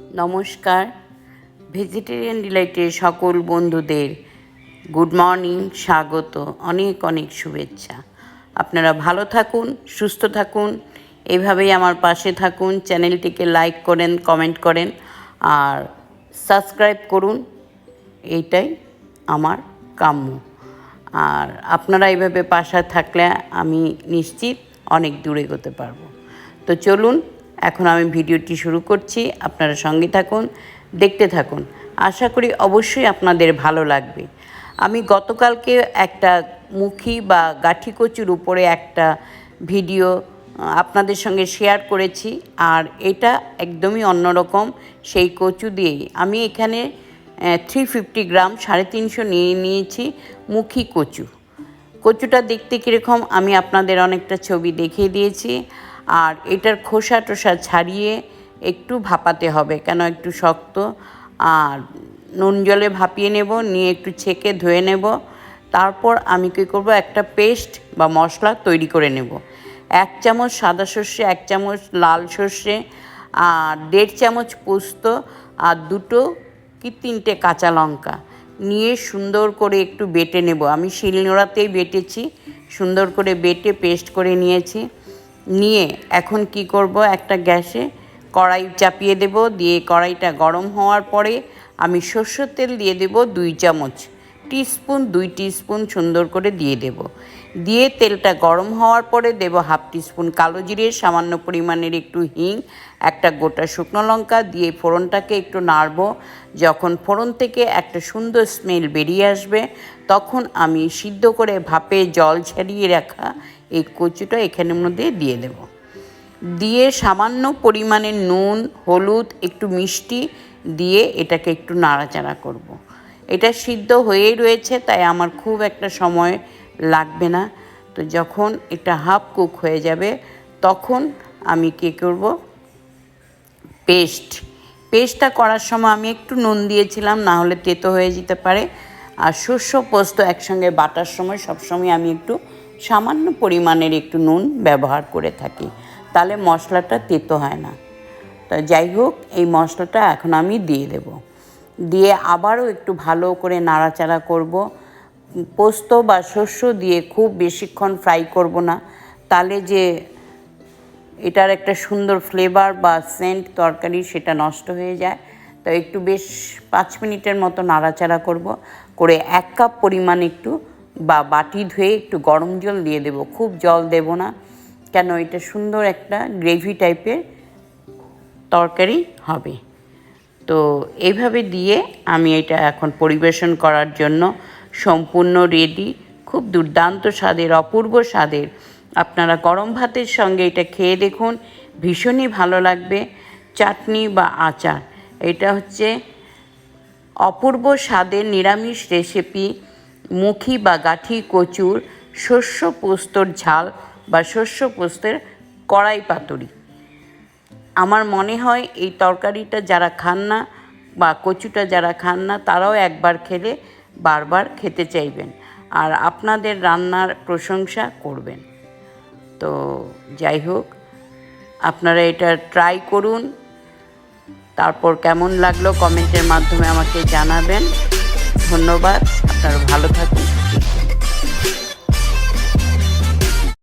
নমস্কার। ভেজিটেরিয়ান ডিলাইটের সকল বন্ধুদের গুড মর্নিং স্বাগত, অনেক অনেক শুভেচ্ছা। আপনারা ভালো থাকুন, সুস্থ থাকুন, এভাবেই আমার পাশে থাকুন, চ্যানেলটিকে লাইক করেন কমেন্ট করেন, আর সাবস্ক্রাইব করুন এইটাই আমার কাম্য। আর আপনারা এইভাবে পাশে থাকলে আমি নিশ্চিত অনেক দূরে এগোতে পারব। তো চলুন এখন আমি ভিডিওটি শুরু করছি, আপনারা সঙ্গে থাকুন, দেখতে থাকুন। আশা করি অবশ্যই আপনাদের ভালো লাগবে। আমি গতকালকে একটা মুখী বা গাঠি কচুর উপরে একটা ভিডিও আপনাদের সঙ্গে শেয়ার করেছি, আর এটা একদমই অন্যরকম সেই কচু দিয়েই। আমি এখানে থ্রি ফিফটি গ্রাম, সাড়ে তিনশো নিয়ে নিয়েছি মুখী কচু। কচুটা দেখতে কীরকম, আমি আপনাদের অনেকটা ছবি দেখিয়ে দিয়েছি। আর এটার খোসা টোসা ছাড়িয়ে একটু ভাপাতে হবে, কেন একটু শক্ত। আর নুন জলে ভাপিয়ে নেব, নিয়ে একটু ছেঁকে ধুয়ে নেব। তারপর আমি কী করব, একটা পেস্ট বা মশলা তৈরি করে নেব। এক চামচ সাদা সর্ষে, এক চামচ লাল সর্ষে, আর দেড় চামচ পোস্ত, আর দুটো কি তিনটে কাঁচা লঙ্কা। নিয়ে সুন্দর করে একটু বেটে নেব। আমি শিলনোড়াতেই বেটেছি, সুন্দর করে বেটে পেস্ট করে নিয়েছি। নিয়ে এখন কি করব? একটা গ্যাসে কড়াই চাপিয়ে দেব। দিয়ে কড়াইটা গরম হওয়ার পরে আমি সর্ষের তেল দিয়ে দেব দুই চামচ। টিস্পুন, দুই টিস্পুন সুন্দর করে দিয়ে দেব। দিয়ে তেলটা গরম হওয়ার পরে দেব হাফ টিস্পুন কালো জিরে, সামান্য পরিমাণের একটু হিং, একটা গোটা শুকনো লঙ্কা। দিয়ে ফোড়নটাকে একটু নাড়ব। যখন ফোড়ন থেকে একটা সুন্দর স্মেল বেরিয়ে আসবে, তখন আমি সিদ্ধ করে ভাপে জল ছাড়িয়ে রাখা এই কচুটা এখানের মধ্যে দিয়ে দেব। দিয়ে সামান্য পরিমাণে নুন, হলুদ, একটু মিষ্টি দিয়ে এটাকে একটু নাড়াচাড়া করব। এটা সিদ্ধ হয়েই রয়েছে, তাই আমার খুব একটা সময় লাগবে না। তো যখন এটা হাফ কুক হয়ে যাবে, তখন আমি কী করব? পেস্ট। পেস্টটা করার সময় আমি একটু নুন দিয়েছিলাম, না হলে তেতো হয়ে যেতে পারে। আর শস্য পোস্ত একসঙ্গে বাটার সময় সবসময় আমি একটু সামান্য পরিমাণের একটু নুন ব্যবহার করে থাকি। তাহলে মশলাটা তেতো হয় না। তা যাই হোক, এই মশলাটা এখন আমি দিয়ে দেব। দিয়ে আবারও একটু ভালো করে নাড়াচাড়া করব। পোস্ত বা শস্য দিয়ে খুব বেশিক্ষণ ফ্রাই করব না। তাহলে যে এটার একটা সুন্দর ফ্লেভার বা সেন্ট তরকারি সেটা নষ্ট হয়ে যায়। তো একটু বেশ পাঁচ মিনিটের মতো নাড়াচাড়া করব। করে এক কাপ পরিমাণ একটু বা বাটি ধুয়ে একটু গরম জল দিয়ে দেব, খুব জল দেব না। কেন এটা সুন্দর একটা গ্রেভি টাইপের তরকারি হবে। তো এইভাবে দিয়ে আমি এটা এখন পরিবেশন করার জন্য সম্পূর্ণ রেডি খুব দুর্দান্ত স্বাদের, অপূর্ব স্বাদের। আপনারা গরম ভাতের সঙ্গে এটা খেয়ে দেখুন, ভীষণই ভালো লাগবে। চাটনি বা আচার, এটা হচ্ছে অপূর্ব স্বাদের নিরামিষ রেসিপি মুখী বা গাঠি, কচুর শস্য পোস্তর ঝাল বা শস্য পোস্তের কড়াই পাতুরি। আমার মনে হয় এই তরকারিটা যারা খান না বা কচুটা যারা খান না, তারাও একবার খেলে বারবার খেতে চাইবেন আর আপনাদের রান্নার প্রশংসা করবেন। তো যাই হোক, আপনারা এটা ট্রাই করুন। তারপর কেমন লাগল কমেন্টের মাধ্যমে আমাকে জানাবেন। ধন্যবাদ। নমস্কার ভালো থাকুন